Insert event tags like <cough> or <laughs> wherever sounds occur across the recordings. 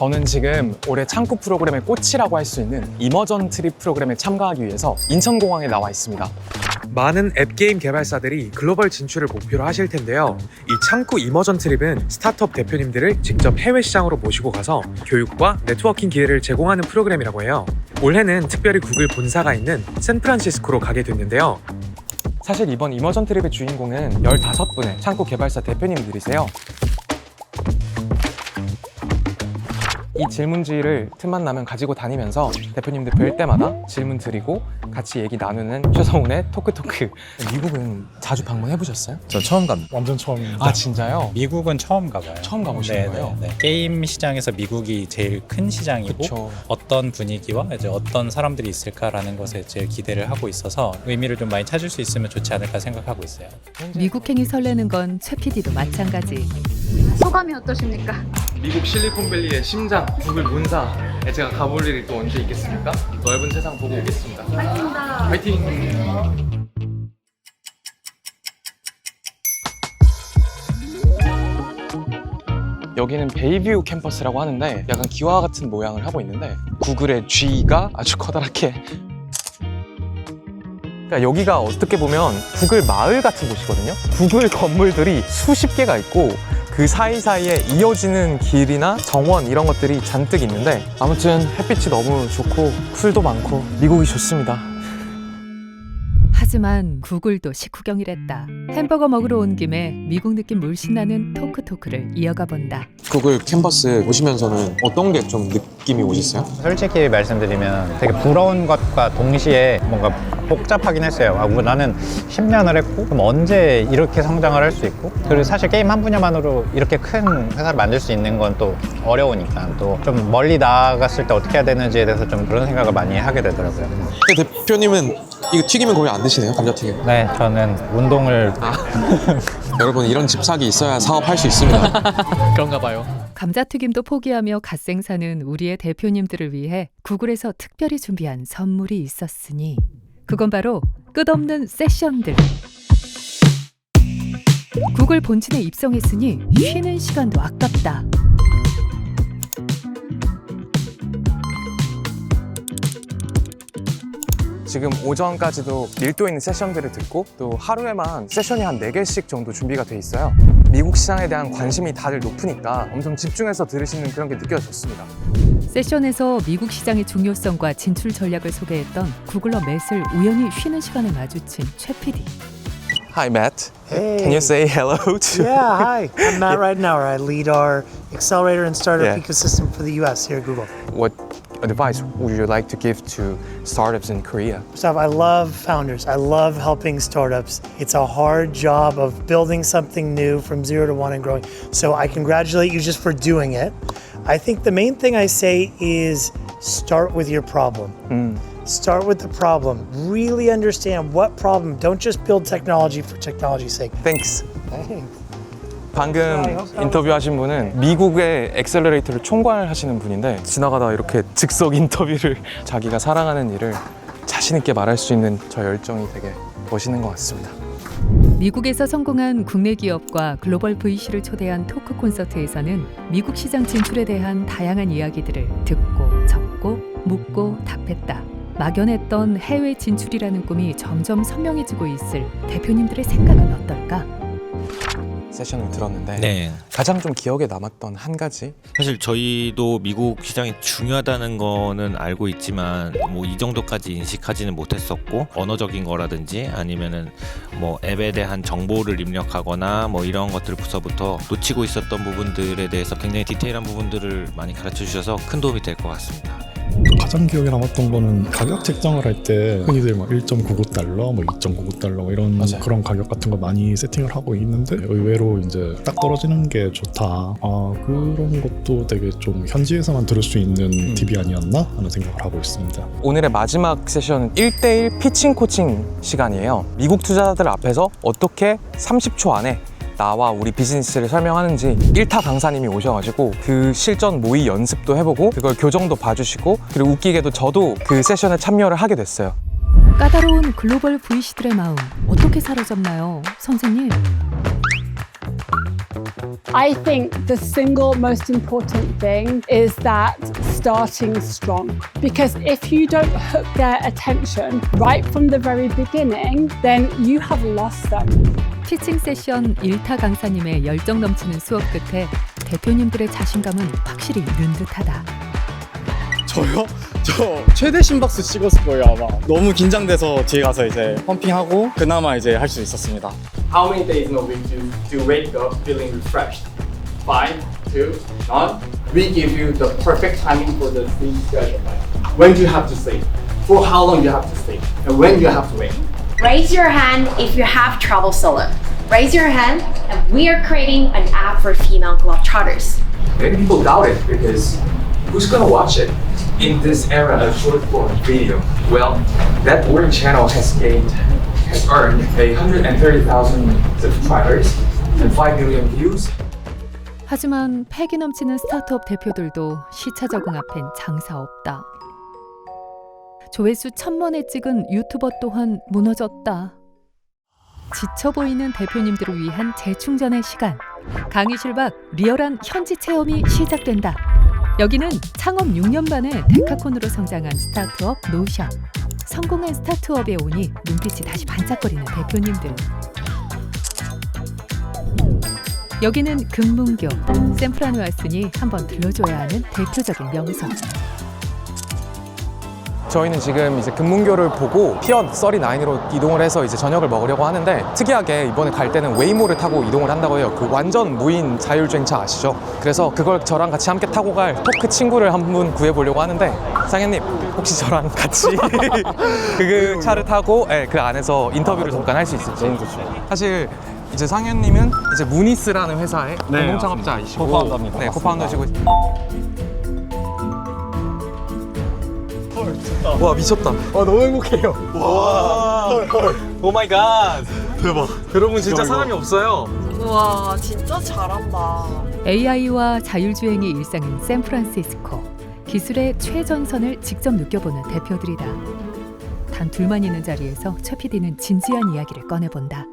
저는 지금 올해 창구 프로그램의 꽃이라고 할 수 있는 이머전 트립 프로그램에 참가하기 위해서 인천공항에 나와 있습니다. 많은 앱게임 개발사들이 글로벌 진출을 목표로 하실 텐데요. 이 창구 이머전 트립은 스타트업 대표님들을 직접 해외 시장으로 모시고 가서 교육과 네트워킹 기회를 제공하는 프로그램이라고 해요. 올해는 특별히 구글 본사가 있는 샌프란시스코로 가게 됐는데요. 사실 이번 이머전 트립의 주인공은 15분의 창구 개발사 대표님들이세요. 이 질문지를 틈만 나면 가지고 다니면서 대표님들 뵐 때마다 질문 드리고 같이 얘기 나누는 최성훈의 토크토크. 미국은 자주 방문해 보셨어요? 저 처음 갑니다. 완전 처음입니다. 아 진짜요? 미국은 처음 가봐요. 처음 가보시는 네, 거예요? 네, 네. 게임 시장에서 미국이 제일 큰 시장이고 그렇죠. 어떤 분위기와 이제 어떤 사람들이 있을까라는 것에 제일 기대를 하고 있어서 의미를 좀 많이 찾을 수 있으면 좋지 않을까 생각하고 있어요. 미국행이 설레는 건 최 PD도 마찬가지. 소감이 어떠십니까? 미국 실리콘밸리의 심장 구글 본사에 제가 가볼 일이 또 언제 있겠습니까? 넓은 세상 보고 오겠습니다. 파이팅다. 파이팅! 여기는 베이뷰 캠퍼스라고 하는데 약간 기와 같은 모양을 하고 있는데 구글의 G가 아주 커다랗게 그러니까 여기가 어떻게 보면 구글 마을 같은 곳이거든요. 구글 건물들이 수십 개가 있고 그 사이사이에 이어지는 길이나 정원 이런 것들이 잔뜩 있는데 아무튼 햇빛이 너무 좋고 풀도 많고 미국이 좋습니다. 하지만 구글도 식후경이랬다. 햄버거 먹으러 온 김에 미국 느낌 물씬 나는 토크토크를 이어가 본다. 구글 캔버스 보시면서는 어떤 게 좀 느낌이 오셨어요? 솔직히 말씀드리면 되게 부러운 것과 동시에 뭔가 복잡하긴 했어요. 아, 뭐 나는 10년을 했고 그럼 언제 이렇게 성장을 할 수 있고 그리고 사실 게임 한 분야만으로 이렇게 큰 회사를 만들 수 있는 건 또 어려우니까 또 좀 멀리 나아갔을 때 어떻게 해야 되는지에 대해서 좀 그런 생각을 많이 하게 되더라고요. 근데 대표님은 이거 튀기면 거의 안 드시네요, 감자튀김. 네, 저는 운동을 <laughs> 여러분 이런 집사기 있어야 사업할 수 있습니다. <laughs> 그런가 봐요. 감자튀김도 포기하며 갓생 사는 우리의 대표님들을 위해 구글에서 특별히 준비한 선물이 있었으니 그건 바로 끝없는 세션들. 구글 본진에 입성했으니 쉬는 시간도 아깝다. 지금 오전까지도 밀도 있는 세션들을 듣고 또 하루에만 세션이 한 4개씩 정도 준비가 돼 있어요. 미국 시장에 대한 관심이 다들 높으니까 엄청 집중해서 들으시는 그런 게 느껴졌습니다. 세션에서 미국 시장의 중요성과 진출 전략을 소개했던 구글러 맷을 우연히 쉬는 시간에 마주친 최 PD. Hi Matt. Hey. Can you say hello to Yeah, hi. I'm Matt Ridenauer. I lead our accelerator and startup Yeah. ecosystem for the US here at Google. What advice would you like to give to startups in Korea? So I love founders. I love helping startups. It's a hard job of building something new from zero to one and growing. So I congratulate you just for doing it. I think the main thing I say is start with your problem. Hmm. Start with the problem. Really understand what problem. Don't just build technology for technology's sake. Thanks. Thanks. 방금 인터뷰하신 분은 미국의 엑셀러레이터를 총괄하시는 분인데 지나가다 이렇게 즉석 인터뷰를 <laughs> 자기가 사랑하는 일을 자신 있게 말할 수 있는 저 열정이 되게 멋있는 것 같습니다. 미국에서 성공한 국내 기업과 글로벌 VC를 초대한 토크 콘서트에서는 미국 시장 진출에 대한 다양한 이야기들을 듣고 적고 묻고 답했다. 막연했던 해외 진출이라는 꿈이 점점 선명해지고 있을 대표님들의 생각은 어떨까? 세션을 들었는데 네. 가장 좀 기억에 남았던 한 가지 사실 저희도 미국 시장이 중요하다는 거는 알고 있지만 뭐 이 정도까지 인식하지는 못했었고 언어적인 거라든지 아니면은 뭐 앱에 대한 정보를 입력하거나 뭐 이런 것들부터부터 놓치고 있었던 부분들에 대해서 굉장히 디테일한 부분들을 많이 가르쳐 주셔서 큰 도움이 될 것 같습니다. 가장 기억에 남았던 거는 가격 책정을 할 때 흔히들 뭐 1.99달러, 뭐 2.99달러 뭐 이런 맞아요. 그런 가격 같은 거 많이 세팅을 하고 있는데 의외로 이제 딱 떨어지는 게 좋다. 아 그런 것도 되게 좀 현지에서만 들을 수 있는 음. 팁이 아니었나 하는 생각을 하고 있습니다. 오늘의 마지막 세션은 1대1 피칭 코칭 시간이에요. 미국 투자자들 앞에서 어떻게 30초 안에 나와 우리 비즈니스를 설명하는지 1타 강사님이 오셔가지고 그 실전 모의 연습도 해보고 그걸 교정도 봐주시고 그리고 웃기게도 저도 그 세션에 참여를 하게 됐어요. 까다로운 글로벌 VC들의 마음 어떻게 사로잡나요, 선생님? I think the single most important thing is that starting strong. Because if you don't hook their attention right from the very beginning, then you have lost them. 티칭 세션 1타 강사님의 열정 넘치는 수업 끝에 대표님들의 자신감은 확실히 는 듯하다. 저요? 저 최대 심박수 찍었을 거예요 아마 너무 긴장돼서 뒤에 가서 이제 펌핑하고 그나마 이제 할 수 있었습니다 How many days in a week do to wake up feeling refreshed? Five, two, none. We give you the perfect timing for the sleep schedule. When do you have to sleep? For how long do you have to sleep? And when do you have to wake? Raise your hand if you have trouble solo. Raise your hand, and we are creating an app for female globetrotters. Many people doubt it because who's gonna watch it in this era of short form video? Well, that boring channel has gained, has earned a 130,000 subscribers and 5 million views. 하지만 패기 넘치는 스타트업 대표들도 시차 적응 앞엔 장사 없다. 조회수 천만에 찍은 유튜버 또한 무너졌다. 지쳐 보이는 대표님들을 위한 재충전의 시간. 강의실 밖 리얼한 현지 체험이 시작된다. 여기는 창업 6년 만에 데카콘으로 성장한 스타트업 노션. 성공한 스타트업에 오니 눈빛이 다시 반짝거리는 대표님들. 여기는 금문교. 샌프란에 왔으니 한번 들러줘야 하는 대표적인 명소. 저희는 지금 이제 금문교를 보고 피언 39으로 이동을 해서 이제 저녁을 먹으려고 하는데 특이하게 이번에 갈 때는 웨이모를 타고 이동을 한다고 해요. 그 완전 무인 자율주행차 아시죠? 그래서 그걸 저랑 같이 함께 타고 갈 토크 친구를 한 분 구해보려고 하는데 상현님 혹시 저랑 <laughs> 같이 <laughs> 그 차를 타고 네, 그 안에서 인터뷰를 잠깐 할 수 있을지 사실 이제 상현님은 이제 무니스라는 회사의 네, 공동 창업자이시고 코파운더입니다. 네, 맞습니다. 코파운더시고 와 미쳤다. 와 너무 행복해요. 와. 오 마이 갓. 대박. 여러분 진짜 사람이 없어요. 와 진짜 잘한다. AI와 자율주행이 일상인 샌프란시스코. 기술의 최전선을 직접 느껴보는 대표들이다. 단 둘만 있는 자리에서 최 PD는 진지한 이야기를 꺼내본다.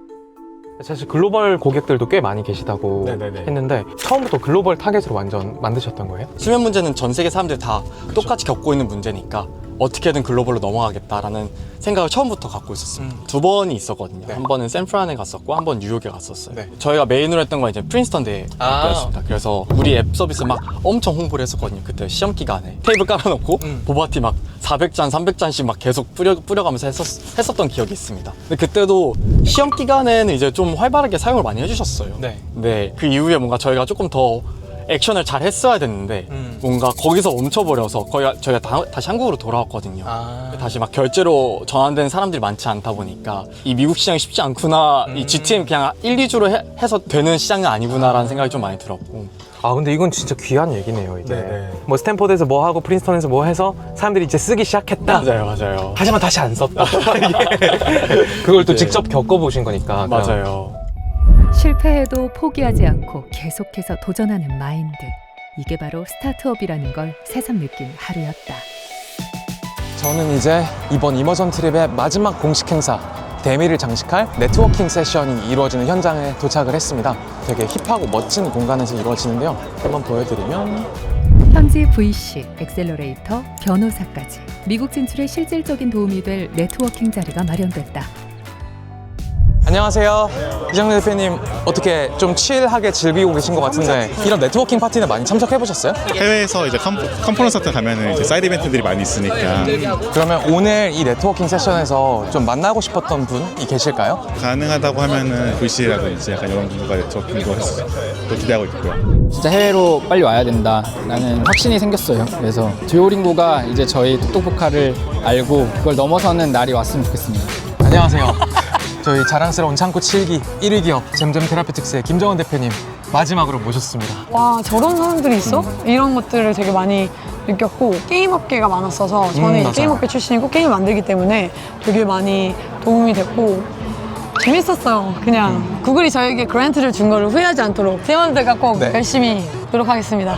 사실 글로벌 고객들도 꽤 많이 계시다고 네네네. 했는데 처음부터 글로벌 타겟으로 완전 만드셨던 거예요? 수면 문제는 전 세계 사람들이 다 똑같이 겪고 있는 문제니까 어떻게든 글로벌로 넘어가겠다라는 생각을 처음부터 갖고 있었습니다. 두 번이 있었거든요. 네. 한 번은 샌프란에 갔었고 한 번 뉴욕에 갔었어요. 네. 저희가 메인으로 했던 건 이제 프린스턴 대회 아. 그래서 우리 앱 서비스 막 엄청 홍보를 했었거든요. 그때 시험 기간에 테이블 깔아놓고 음. 보바티 막 400잔, 300잔씩 막 계속 뿌려 뿌려가면서 했었, 했었던 기억이 있습니다. 근데 그때도 시험 기간에는 이제 좀 활발하게 사용을 많이 해주셨어요. 네. 네, 그 이후에 뭔가 저희가 조금 더 액션을 잘 했어야 됐는데 음. 뭔가 거기서 멈춰버려서 거의 저희가 다, 다시 한국으로 돌아왔거든요. 아. 다시 막 결제로 전환되는 사람들이 많지 않다 보니까 이 미국 시장이 쉽지 않구나. 음. 이 GTM 그냥 1, 2주로 해, 해서 되는 시장은 아니구나라는 생각이 좀 많이 들었고. 아 근데 이건 진짜 귀한 얘기네요 이게. 네네. 뭐 스탠포드에서 뭐 하고 프린스턴에서 뭐 해서 사람들이 이제 쓰기 시작했다. 맞아요, 맞아요. 하지만 다시 안 썼다. <laughs> <laughs> 그걸 또 네. 직접 겪어보신 거니까. 맞아요. 실패해도 포기하지 않고 계속해서 도전하는 마인드. 이게 바로 스타트업이라는 걸 새삼 느낀 하루였다. 저는 이제 이번 이머전 트립의 마지막 공식 행사 대미를 장식할 네트워킹 세션이 이루어지는 현장에 도착을 했습니다. 되게 힙하고 멋진 공간에서 이루어지는데요. 한번 보여드리면 현지 VC, 엑셀러레이터, 변호사까지 미국 진출에 실질적인 도움이 될 네트워킹 자리가 마련됐다. 안녕하세요. 이정래 대표님 어떻게 좀 칠하게 즐기고 계신 것 같은데 이런 네트워킹 파티는 많이 참석해 보셨어요? 해외에서 이제 컨, 컨퍼런스 같은 데 가면은 이제 사이드 이벤트들이 많이 있으니까 그러면 오늘 이 네트워킹 세션에서 좀 만나고 싶었던 분이 계실까요? 가능하다고 하면은 VC라든지 약간 이런 분과 네트워킹도 했- 또 기대하고 있고요. 진짜 해외로 빨리 와야 된다 라는 확신이 생겼어요. 그래서 듀오링고가 이제 저희 똑똑포카를 알고 그걸 넘어서는 날이 왔으면 좋겠습니다. 안녕하세요. 저희 자랑스러운 창구 7기 1위 기업 잼잼 테라피틱스의 김정은 대표님 마지막으로 모셨습니다. 와 저런 사람들이 있어? 이런 것들을 되게 많이 느꼈고 게임 업계가 많았어서 저는 음, 맞아요. 게임 업계 출신이고 게임 만들기 때문에 되게 많이 도움이 됐고 재밌었어요. 그냥 구글이 저에게 그랜트를 준 거를 후회하지 않도록 팀원들과 꼭 네. 열심히 노력하겠습니다.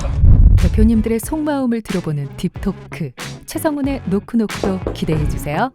대표님들의 속마음을 들어보는 딥토크. 최성훈의 노크노크도 기대해 주세요.